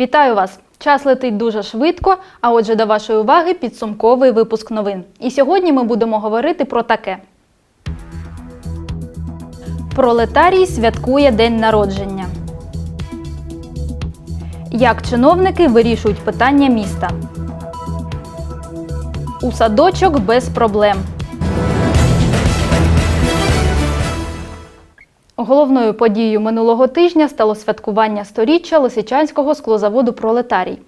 Вітаю вас! Час летить дуже швидко. А отже, до вашої уваги підсумковий випуск новин. І сьогодні ми будемо говорити про таке. Пролетарій святкує день народження. Як чиновники вирішують питання міста. У садочок без проблем. Головною подією минулого тижня стало святкування сторіччя Лисичанського склозаводу Пролетарій.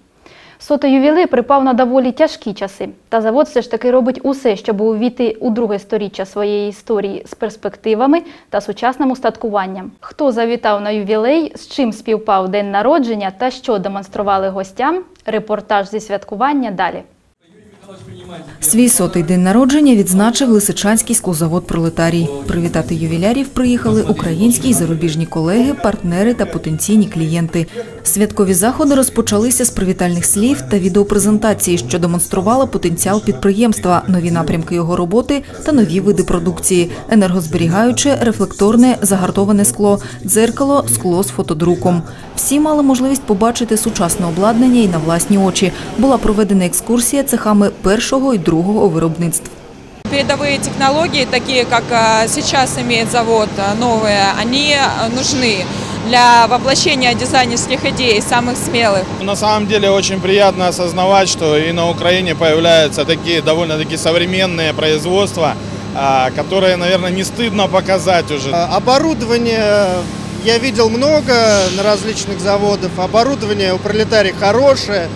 Сотий ювілей припав на доволі тяжкі часи, та завод все ж таки робить усе, щоб увійти у друге сторіччя своєї історії з перспективами та сучасним устаткуванням. Хто завітав на ювілей, з чим співпав день народження та що демонстрували гостям? Репортаж зі святкування далі. Свій сотий день народження відзначив Лисичанський склозавод «Пролетарій». Привітати ювілярів приїхали українські й зарубіжні колеги, партнери та потенційні клієнти. Святкові заходи розпочалися з привітальних слів та відеопрезентації, що демонструвала потенціал підприємства, нові напрямки його роботи та нові види продукції – енергозберігаюче, рефлекторне, загартоване скло, дзеркало, скло з фотодруком. Всі мали можливість побачити сучасне обладнання і на власні очі. Була проведена екскурсія цехами першого і другого виробництв. Передовые технологии, такие как а, сейчас имеет завод, а, новые, они а, нужны для воплощения дизайнерских идей, самых смелых. На самом деле очень приятно осознавать, что и на Украине появляются такие довольно-таки современные производства, которые, наверное, не стыдно показать уже. Оборудование я видел много на различных заводах. Оборудование у пролетарий хорошее,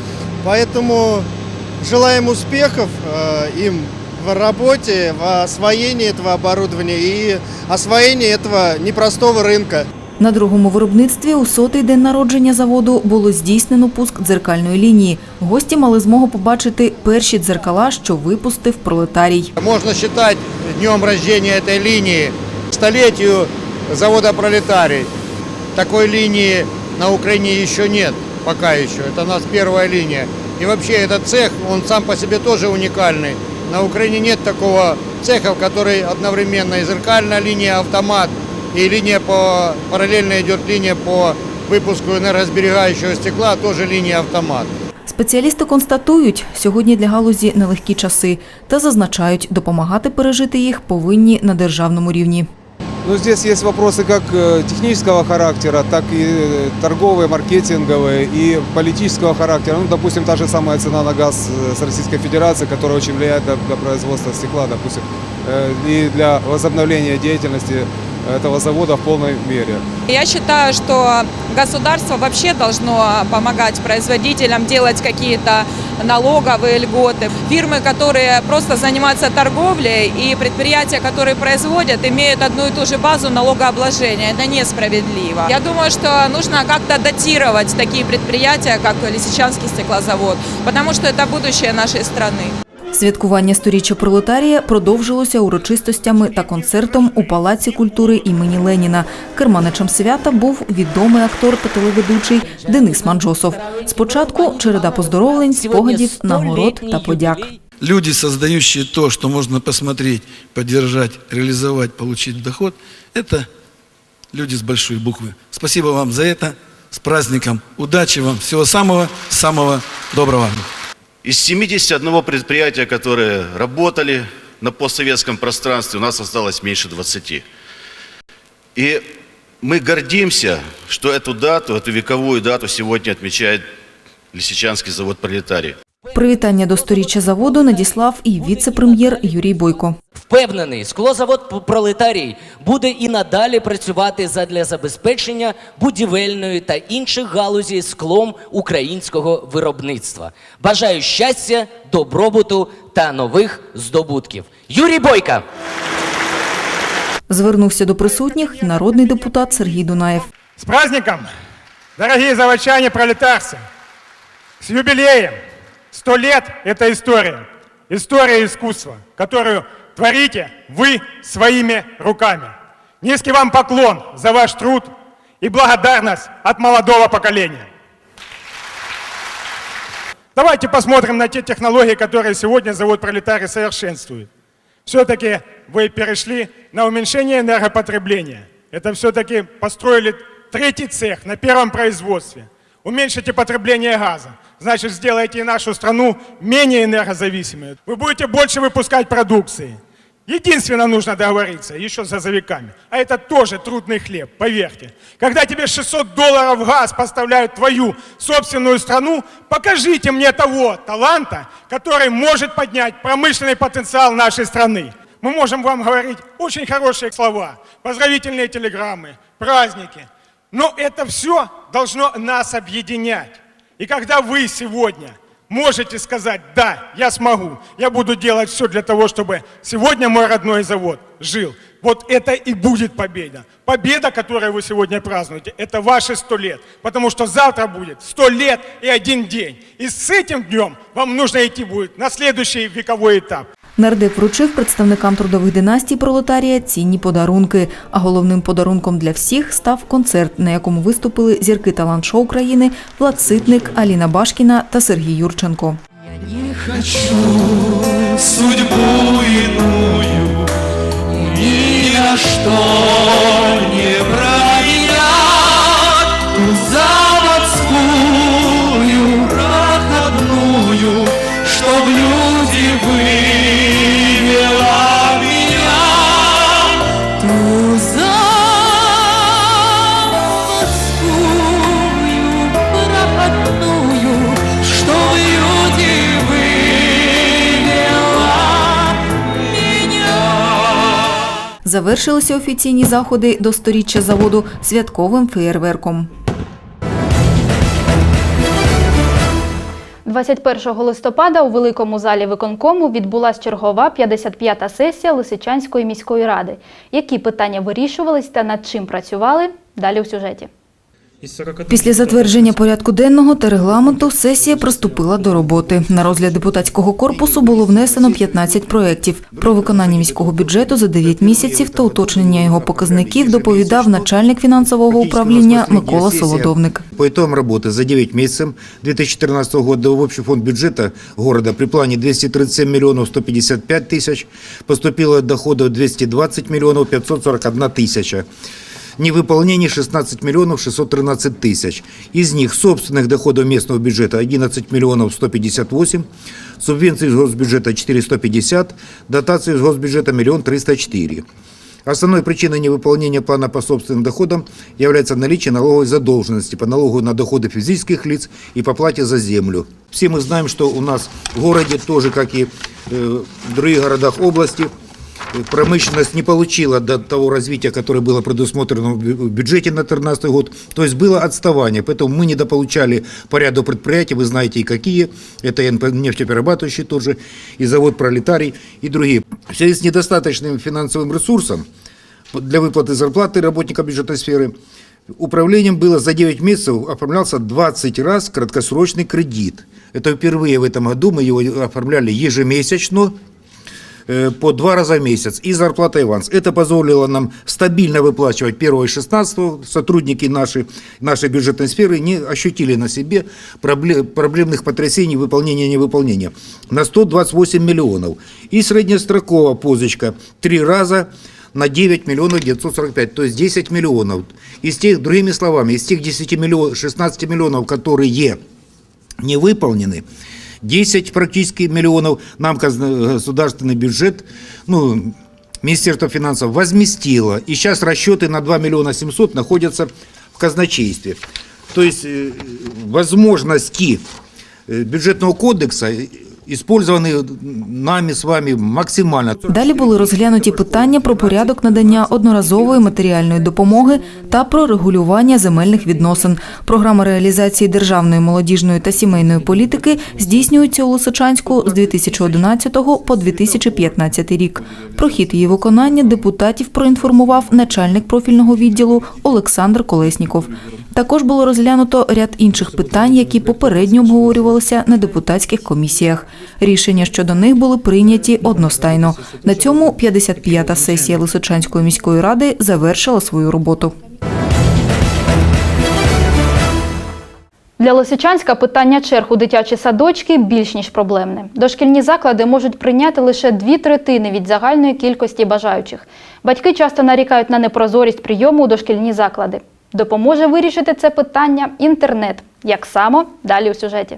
поэтому желаем успехов э, им в работе, в освоении этого оборудования и освоении этого непростого рынка. На другому виробництві у сотий день народження заводу було здійснено пуск дзеркальної лінії. Гості мали змогу побачити перші дзеркала, що випустив пролетарій. Можно считать днем рождения этой линии столетию завода «Пролетарий». Такой линии на Украине еще нет, пока еще. Это у нас первая линия. И вообще этот цех, он сам по себе тоже уникальный. На Украине нет такого цеха, в который одновременно и зеркальная линия, автомат, и линия по, параллельно идет линия по выпуску энергосберегающего стекла, тоже линия автомат. Спеціалісти констатують, сьогодні для галузі нелегкі часи та зазначають, допомагати пережити їх повинні на державному рівні. Ну, здесь есть вопросы как э, технического характера, так и э, торговые, маркетинговые и политического характера. Ну, допустим, та же самая цена на газ э, с Российской Федерации, которая очень влияет для, для производства стекла, допустим, э, и для возобновления деятельности этого завода в полной мере. Я считаю, что государство вообще должно помогать производителям делать какие-то налоговые льготы. Фирмы, которые просто занимаются торговлей и предприятия, которые производят, имеют одну и ту же базу налогообложения. Это несправедливо. Я думаю, что нужно как-то датировать такие предприятия, как Лисичанский стеклозавод, потому что это будущее нашей страны. Святкування сторіччя пролетарія продовжилося урочистостями та концертом у Палаці культури імені Леніна. Керманичем свята був відомий актор та телеведучий Денис Манджосов. Спочатку череда поздоровлень, спогадів, нагород та подяк. Люди, создающие то, что можно посмотреть, поддержать, реализовать, получить доход, это люди с большой буквы. Спасибо вам за это. С праздником. Удачи вам. Всего самого-самого доброго. Из 71 предприятия, которые работали на постсоветском пространстве, у нас осталось меньше 20. И мы гордимся, что эту дату, эту вековую дату сегодня отмечает Лисичанский завод «Пролетарий». Привітання до сторіччя заводу надіслав і віце-прем'єр Юрій Бойко. Впевнений, склозавод «Пролетарій» буде і надалі працювати задля забезпечення будівельної та інших галузей склом українського виробництва. Бажаю щастя, добробуту та нових здобутків. Юрій Бойка! Звернувся до присутніх і народний депутат Сергій Дунаєв. С праздником, дорогие заводчане пролетарцы! С юбилеем! Сто лет – это история. История искусства, которую творите вы своими руками. Низкий вам поклон за ваш труд и благодарность от молодого поколения. Давайте посмотрим на те технологии, которые сегодня завод «Пролетарий» совершенствует. Все-таки вы перешли на уменьшение энергопотребления. Это все-таки построили третий цех на первом производстве. Уменьшите потребление газа. Значит, сделайте нашу страну менее энергозависимой. Вы будете больше выпускать продукции. Единственно нужно договориться, еще с газовиками. А это тоже трудный хлеб, поверьте. Когда тебе 600 долларов газ поставляют в твою собственную страну, покажите мне того таланта, который может поднять промышленный потенциал нашей страны. Мы можем вам говорить очень хорошие слова, поздравительные телеграммы, праздники. Но это все должно нас объединять. И когда вы сегодня можете сказать, да, я смогу, я буду делать все для того, чтобы сегодня мой родной завод жил, вот это и будет победа. Победа, которую вы сегодня празднуете, это ваши сто лет. Потому что завтра будет сто лет и один день. И с этим днем вам нужно идти будет на следующий вековой этап. Нардеп вручив представникам трудових династій пролетарія цінні подарунки. А головним подарунком для всіх став концерт, на якому виступили зірки талант-шоу країни Влад Ситник, Аліна Башкіна та Сергій Юрченко. судьбу иную Ни на что не променять Завершилися офіційні заходи до сторіччя заводу святковим феєрверком. 21 листопада у Великому залі виконкому відбулася чергова 55-та сесія Лисичанської міської ради. Які питання вирішувались та над чим працювали? Далі у сюжеті. Після затвердження порядку денного та регламенту сесія приступила до роботи. На розгляд депутатського корпусу було внесено 15 проєктів. Про виконання міського бюджету за 9 місяців та уточнення його показників доповідав начальник фінансового управління Микола Солодовник. По итогам работы за 9 месяцев 2014 года в общий фонд бюджета города при плане 237 миллионов 155 тысяч поступило доходов 220 миллионов 541 тысяча. Невыполнение 16 миллионов 613 тысяч. Из них собственных доходов местного бюджета 11 миллионов 158, субвенции из госбюджета 450, дотации из госбюджета 1 304. Основной причиной невыполнения плана по собственным доходам является наличие налоговой задолженности по налогу на доходы физических лиц и по плате за землю. Все мы знаем, что у нас в городе тоже, как и э, в других городах области, э, промышленность не получила до того развития, которое было предусмотрено в бю- в бюджете на 2013 год. То есть было отставание, поэтому мы недополучали по ряду предприятий, вы знаете и какие. Это и нефтеперерабатывающий тот и завод «Пролетарий», и другие. В связи с недостаточным финансовым ресурсом для выплаты зарплаты работникам бюджетной сферы управлением было за 9 месяцев оформлялся 20 раз краткосрочный кредит. Это впервые в этом году мы его оформляли ежемесячно, по два раза в месяц и зарплата аванс. Это позволило нам стабильно выплачивать 1 и 16 сотрудники нашей, нашей бюджетной сферы не ощутили на себе пробле- проблемных потрясений выполнения и невыполнения на 128 миллионов. И среднестроковая позычка три раза на 9 миллионов 945, то есть 10 миллионов. Из тех, другими словами, из тех 10 миллионов, 16 миллионов, которые не выполнены. 10 практически миллионов нам государственный бюджет, ну, Министерство финансов возместило. И сейчас расчеты на 2 миллиона 700 находятся в казначействе. То есть э, возможности э, бюджетного кодекса использованы нами с вами максимально. Далі були розглянуті питання про порядок надання одноразової матеріальної допомоги та про регулювання земельних відносин. Програма реалізації державної молодіжної та сімейної політики здійснюється у Лисичанську з 2011 по 2015 рік. Про хід її виконання депутатів проінформував начальник профільного відділу Олександр Колесніков. Також було розглянуто ряд інших питань, які попередньо обговорювалися на депутатських комісіях. Рішення щодо них були прийняті одностайно. На цьому 55-та сесія Лисичанської міської ради завершила свою роботу. Для Лисичанська питання черг у дитячі садочки більш ніж проблемне. Дошкільні заклади можуть прийняти лише дві третини від загальної кількості бажаючих. Батьки часто нарікають на непрозорість прийому у дошкільні заклади. Допоможе вирішити це питання інтернет. Як само, далі у сюжеті.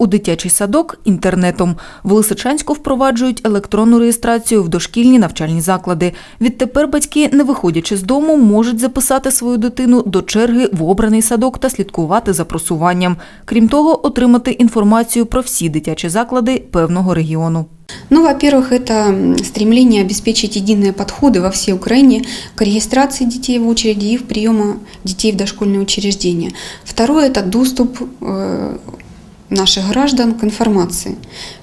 У дитячий садок інтернетом в Лисичанську впроваджують електронну реєстрацію в дошкільні навчальні заклади. Відтепер батьки, не виходячи з дому, можуть записати свою дитину до черги в обраний садок та слідкувати за просуванням. Крім того, отримати інформацію про всі дитячі заклади певного регіону. Ну, во-первых, это м, стремление обеспечить единые подходы во всей Украине к регистрации детей в очереди и в приема детей в дошкольные учреждения. Второе – это доступ э, наших граждан к информации.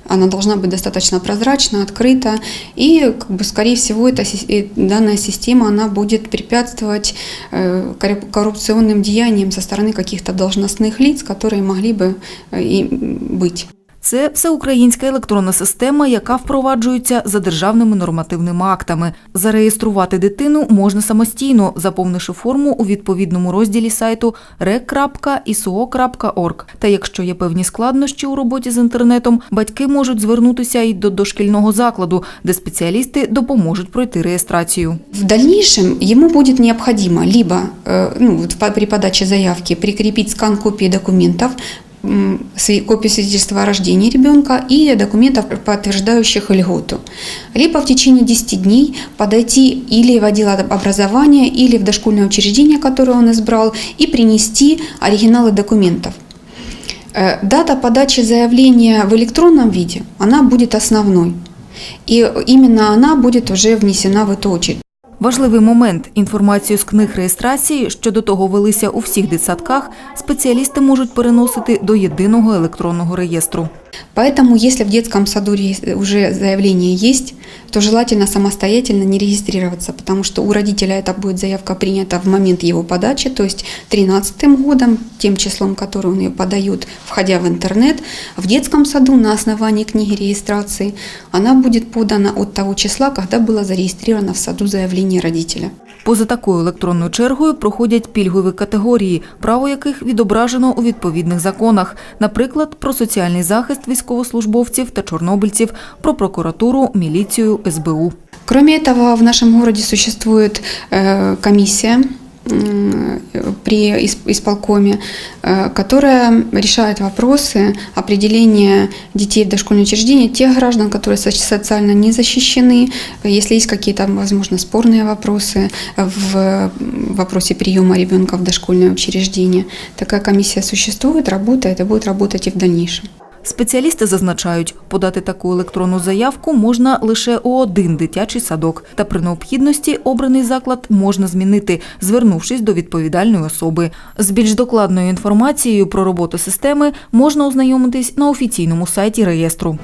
Она должна быть достаточно прозрачна, открыта, и, как бы, скорее всего, эта, сис- э, данная система она будет препятствовать э, корру- коррупционным деяниям со стороны каких-то должностных лиц, которые могли бы э, и м, быть. Це всеукраїнська електронна система, яка впроваджується за державними нормативними актами. Зареєструвати дитину можна самостійно, заповнивши форму у відповідному розділі сайту rec.isuo.org. Та якщо є певні складнощі у роботі з інтернетом, батьки можуть звернутися й до дошкільного закладу, де спеціалісти допоможуть пройти реєстрацію. В дальнейшем ему будет необходимо либо э, ну, при подаче заявки прикрепить скан м, сви- копию свидетельства о рождении ребенка и документов, подтверждающих льготу. Либо в течение 10 дней подойти или в отдел образования, или в дошкольное учреждение, которое он избрал, и принести оригиналы документов. Э, Дата подачи заявления в электронном виде, она будет основной. И именно она будет уже внесена в эту очередь. Важливий момент – інформацію з книг реєстрації, що до того велися у всіх дитсадках, спеціалісти можуть переносити до єдиного електронного реєстру. Поэтому, если в детском саду уже заявление есть, то желательно самостоятельно не регистрироваться, потому что у родителя это будет заявка принята в момент его подачи, то есть 13 годом, тем числом, который он ее подает, входя в интернет. В детском саду на основании книги регистрации она будет подана от того числа, когда было зарегистрировано в саду заявление родителя. Поза такою електронною чергою проходять пільгові категорії, право яких відображено у відповідних законах, наприклад, про соціальний захист військовослужбовців та чорнобильців, про прокуратуру, міліцію, СБУ. Кроме этого, в нашем городе существует э, комиссия при ис- исполкоме, э, которая решает вопросы определения детей в дошкольное учреждение, тех граждан, которые со- социально не защищены, если есть какие-то, возможно, спорные вопросы в вопросе приема ребенка в дошкольное учреждение. Такая комиссия существует, работает и будет работать и в дальнейшем. Спеціалісти зазначають, подати таку електронну заявку можна лише у один дитячий садок, та при необхідності обраний заклад можна змінити, звернувшись до відповідальної особи. З більш докладною інформацією про роботу системи можна ознайомитись на офіційному сайті реєстру.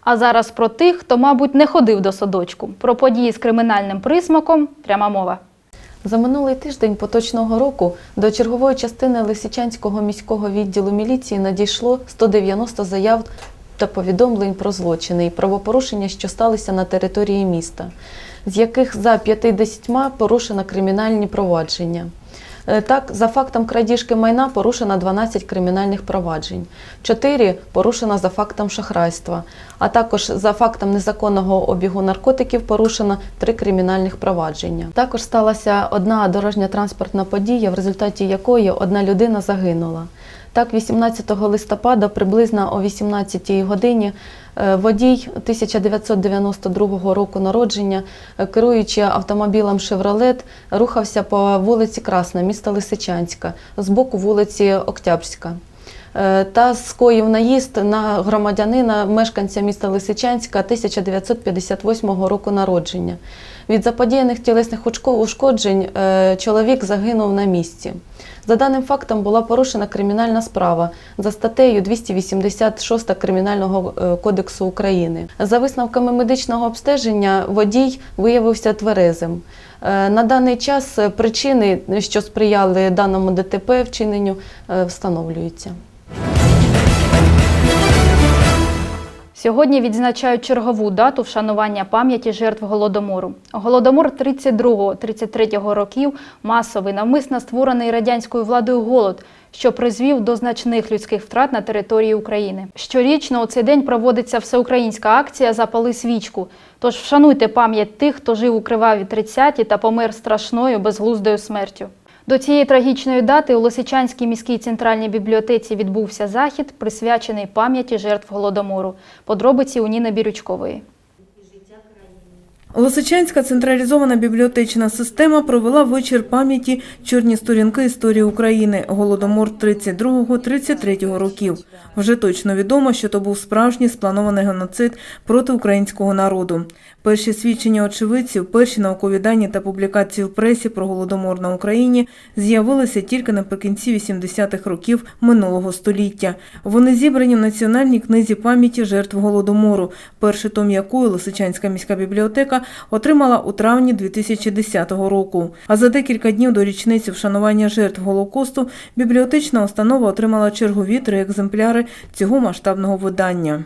А зараз про тих, хто, мабуть, не ходив до садочку. Про події з кримінальним присмаком пряма мова. За минулий тиждень поточного року до чергової частини Лисичанського міського відділу міліції надійшло 190 заяв та повідомлень про злочини і правопорушення, що сталися на території міста, з яких за 50 порушено кримінальні провадження. Е, Так, за фактом крадіжки майна порушено 12 кримінальних проваджень, 4 порушено за фактом шахрайства, а також за фактом незаконного обігу наркотиків порушено 3 кримінальних провадження. Також сталася одна дорожньо-транспортна подія, в результаті якої одна людина загинула. Так, 18 листопада приблизно о 18 годині водій 1992 року народження, е, керуючи автомобілем «Шевролет», рухався по вулиці Красна, міста Лисичанська, з боку вулиці Октябрська. Е, Та скоїв наїзд на громадянина, мешканця міста Лисичанська 1958 року народження. Від заподіяних тілесних ушкоджень е, чоловік загинув на місці. За даним фактом була порушена кримінальна справа за статтею 286 Кримінального е, кодексу України. За висновками медичного обстеження водій виявився тверезим. Е, На даний час е, причини, що сприяли даному ДТП вчиненню, встановлюються. Сьогодні відзначають чергову дату вшанування пам'яті жертв Голодомору. Голодомор 32-33 років масовий, навмисно створений радянською владою голод, що призвів до значних людських втрат на території України. Щорічно у цей день проводиться всеукраїнська акція Запали свічку. Тож вшануйте пам'ять тих, хто жив у криваві 30-ті та помер страшною безглуздою смертю. До цієї трагічної дати у Лисичанській міській центральній бібліотеці відбувся захід, присвячений пам'яті жертв голодомору. Подробиці у Ніни Бірючкової. Лисичанська централізована бібліотечна система провела вечір пам'яті «Чорні сторінки історії України. Голодомор 32-33 років. Вже точно відомо, що то був справжній спланований геноцид проти українського народу. Перші свідчення очевидців, перші наукові дані та публікації в пресі про голодомор на Україні з'явилися тільки наприкінці 80-х років минулого століття. Вони зібрані в Національній книзі пам'яті жертв голодомору, перший том якої Лисичанська міська бібліотека отримала у травні 2010 року. А за декілька днів до річниці вшанування жертв Голокосту бібліотечна установа отримала чергові три екземпляри цього масштабного видання.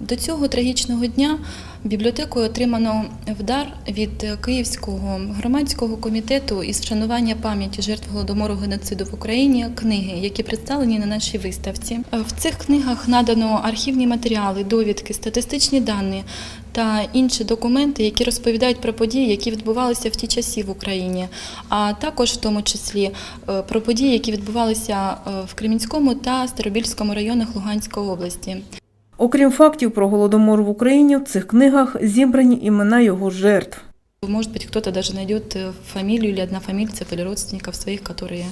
До цього трагічного дня бібліотекою отримано в дар від Київського громадського комітету із вшанування пам'яті жертв голодомору геноциду в Україні книги, які представлені на нашій виставці. В цих книгах надано архівні матеріали, довідки, статистичні дані та інші документи, які розповідають про події, які відбувалися в ті часи в Україні, а також в тому числі е, про події, які відбувалися е, в Кремінському та Старобільському районах Луганської області. Окрім фактів про голодомор в Україні, в цих книгах зібрані імена його жертв. Может быть, кто-то даже найдет э, фамилию или однофамильцев, или родственников своих, которые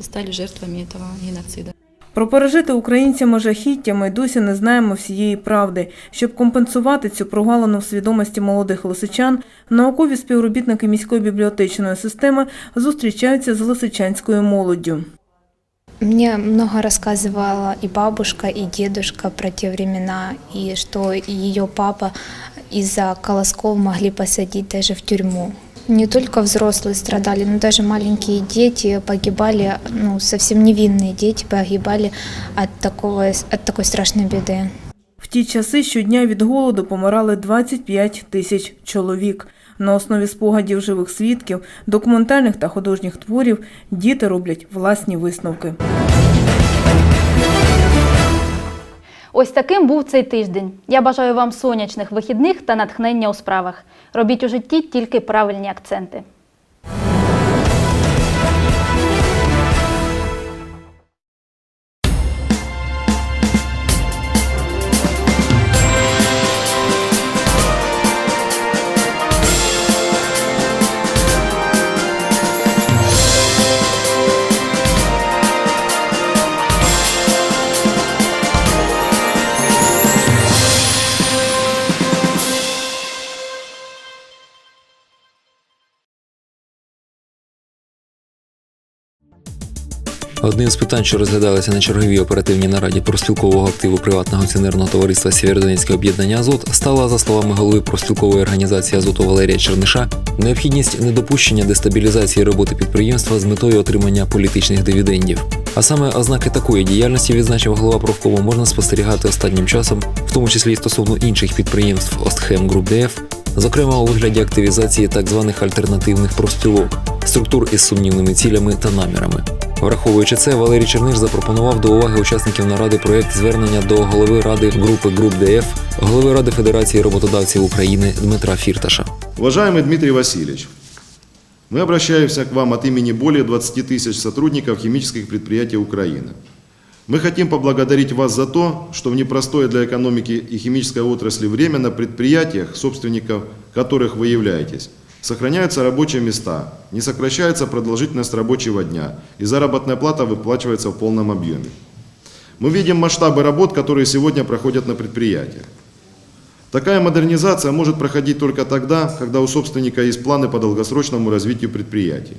стали жертвами этого геноцида. Про пережите українцями жахіття ми й досі не знаємо всієї правди. Щоб компенсувати цю прогалину в свідомості молодих лисичан, наукові співробітники міської бібліотечної системи зустрічаються з лисичанською молоддю. Мне много рассказывала и бабушка, и дедушка про те времена, и что ее папа из-за колосков могли посадить даже в тюрьму. Не только взрослые страдали, но даже маленькие дети погибали, ну, совсем невинные дети погибали от, такого, от такой страшной беды. В ті часи щодня від голоду помирали 25 тисяч чоловік. На основі спогадів живих свідків, документальних та художніх творів діти роблять власні висновки. Ось таким був цей тиждень. Я бажаю вам сонячних вихідних та натхнення у справах. Робіть у житті тільки правильні акценти. Одним з питань, що розглядалися на черговій оперативній нараді профспілкового активу приватного акціонерного товариства Сєвєродонецьке об'єднання Азот стала, за словами голови профспілкової організації Азоту Валерія Черниша, необхідність недопущення дестабілізації роботи підприємства з метою отримання політичних дивідендів. А саме ознаки такої діяльності, відзначив голова профкому, можна спостерігати останнім часом, в тому числі і стосовно інших підприємств Остхем Груп ДФ, зокрема у вигляді активізації так званих альтернативних профспілок, структур із сумнівними цілями та намірами. Враховуючи це, Валерій Черниш запропонував до уваги учасників наради проєкт звернення до голови ради групи Груп ДФ, голови Ради Федерації роботодавців України Дмитра Фірташа. Уважаемый Дмитрий Васильевич, мы обращаемся к вам от имени более 20 тысяч сотрудников химических предприятий Украины. Мы хотим поблагодарить вас за то, что в непростое для экономики и химической отрасли время на предприятиях, собственников которых вы являетесь, сохраняются рабочие места, не сокращается продолжительность рабочего дня и заработная плата выплачивается в полном объеме. Мы видим масштабы работ, которые сегодня проходят на предприятиях. Такая модернизация может проходить только тогда, когда у собственника есть планы по долгосрочному развитию предприятий.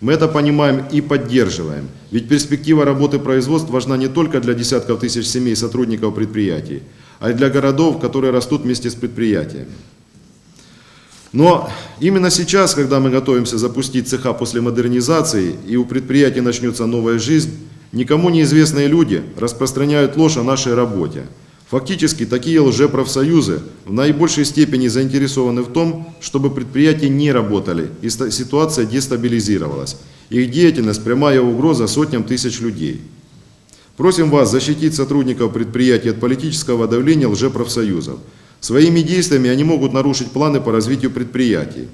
Мы это понимаем и поддерживаем, ведь перспектива работы производств важна не только для десятков тысяч семей сотрудников предприятий, а и для городов, которые растут вместе с предприятиями. Но именно сейчас, когда мы готовимся запустить цеха после модернизации и у предприятий начнется новая жизнь, никому неизвестные люди распространяют ложь о нашей работе. Фактически такие лжепрофсоюзы в наибольшей степени заинтересованы в том, чтобы предприятия не работали и ситуация дестабилизировалась. Их деятельность – прямая угроза сотням тысяч людей. Просим вас защитить сотрудников предприятий от политического давления лжепрофсоюзов. Своими действиями они могут нарушить планы по развитию предприятий.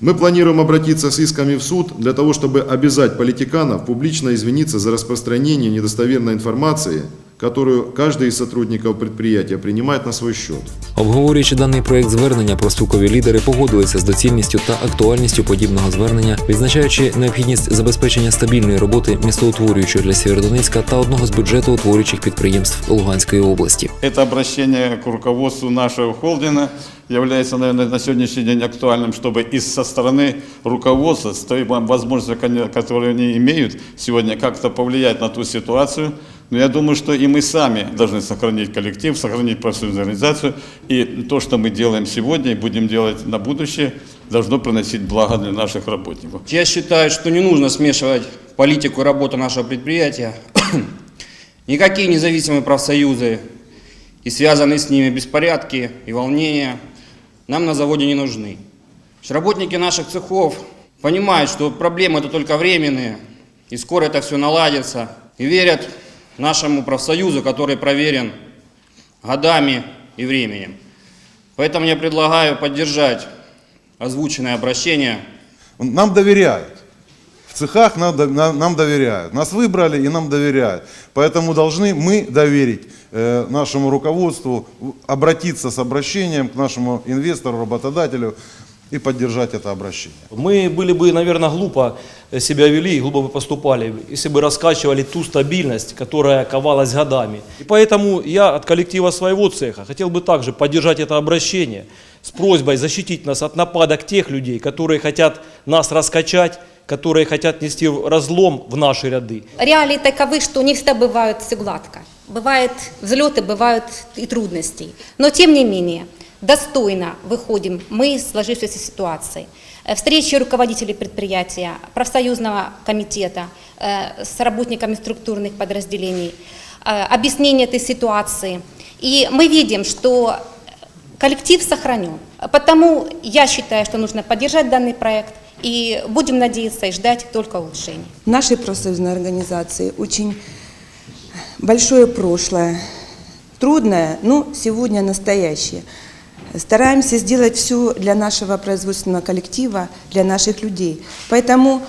Мы планируем обратиться с исками в суд для того, чтобы обязать политиканов публично извиниться за распространение недостоверной информации, которую каждый из сотрудников предприятия принимает на свой счет. Обговорюючи даний проект звернення, профспілкові лідери погодилися з доцільністю та актуальністю подібного звернення, відзначаючи необхідність забезпечення стабільної роботи містоутворюючого для Сєвєродонецька та одного з бюджету утворюючих підприємств Луганської області. Это обращение к руководству нашего холдинга является, наверное, на сегодняшний день актуальным, чтобы и со стороны руководства, с той возможностью, коне- которую они имеют сегодня, как-то повлиять на ту ситуацию. Но я думаю, что и мы сами должны сохранить коллектив, сохранить профсоюзную организацию. И то, что мы делаем сегодня и будем делать на будущее, должно приносить благо для наших работников. Я считаю, что не нужно смешивать политику и работу нашего предприятия. Никакие независимые профсоюзы и связанные с ними беспорядки и волнения нам на заводе не нужны. Работники наших цехов понимают, что проблемы это только временные, и скоро это все наладится, и верят нашему профсоюзу, который проверен годами и временем. Поэтому я предлагаю поддержать озвученное обращение Нам доверяют. В цехах нам, нам- доверяют. Нас выбрали и нам доверяют. Поэтому должны мы доверить э, нашему руководству, обратиться с обращением к нашему инвестору, работодателю и поддержать это обращение. Мы были бы, наверное, глупо себя вели и глупо бы поступали, если бы раскачивали ту стабильность, которая ковалась годами. И поэтому я от коллектива своего цеха хотел бы также поддержать это обращение с просьбой защитить нас от нападок тех людей, которые хотят нас раскачать, которые хотят нести разлом в наши ряды. Реалии таковы, что не всегда бывает все гладко. Бывают взлеты, бывают и трудности. Но тем не менее, достойно выходим мы из сложившейся ситуации. Э, Встречи руководителей предприятия, профсоюзного комитета э, с работниками структурных подразделений, э, объяснение этой ситуации. И мы видим, что коллектив сохранен. Потому я считаю, что нужно поддержать данный проект и будем надеяться и ждать только улучшений. Нашей профсоюзной организации очень большое прошлое. Трудное, но сегодня настоящее. Стараемся сделать все для нашего производственного коллектива, для наших людей. Поэтому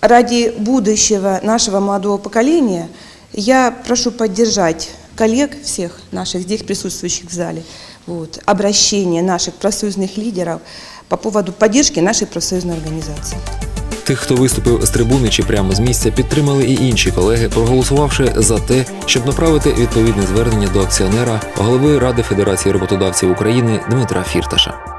ради будущего нашего молодого поколения я прошу поддержать коллег всех наших здесь присутствующих в зале, вот, обращение наших профсоюзных лидеров по поводу поддержки нашей профсоюзной организации. Тих, хто виступив з трибуни чи прямо з місця, підтримали і інші колеги, проголосувавши за те, щоб направити відповідне звернення до акціонера голови Ради Федерації роботодавців України Дмитра Фірташа.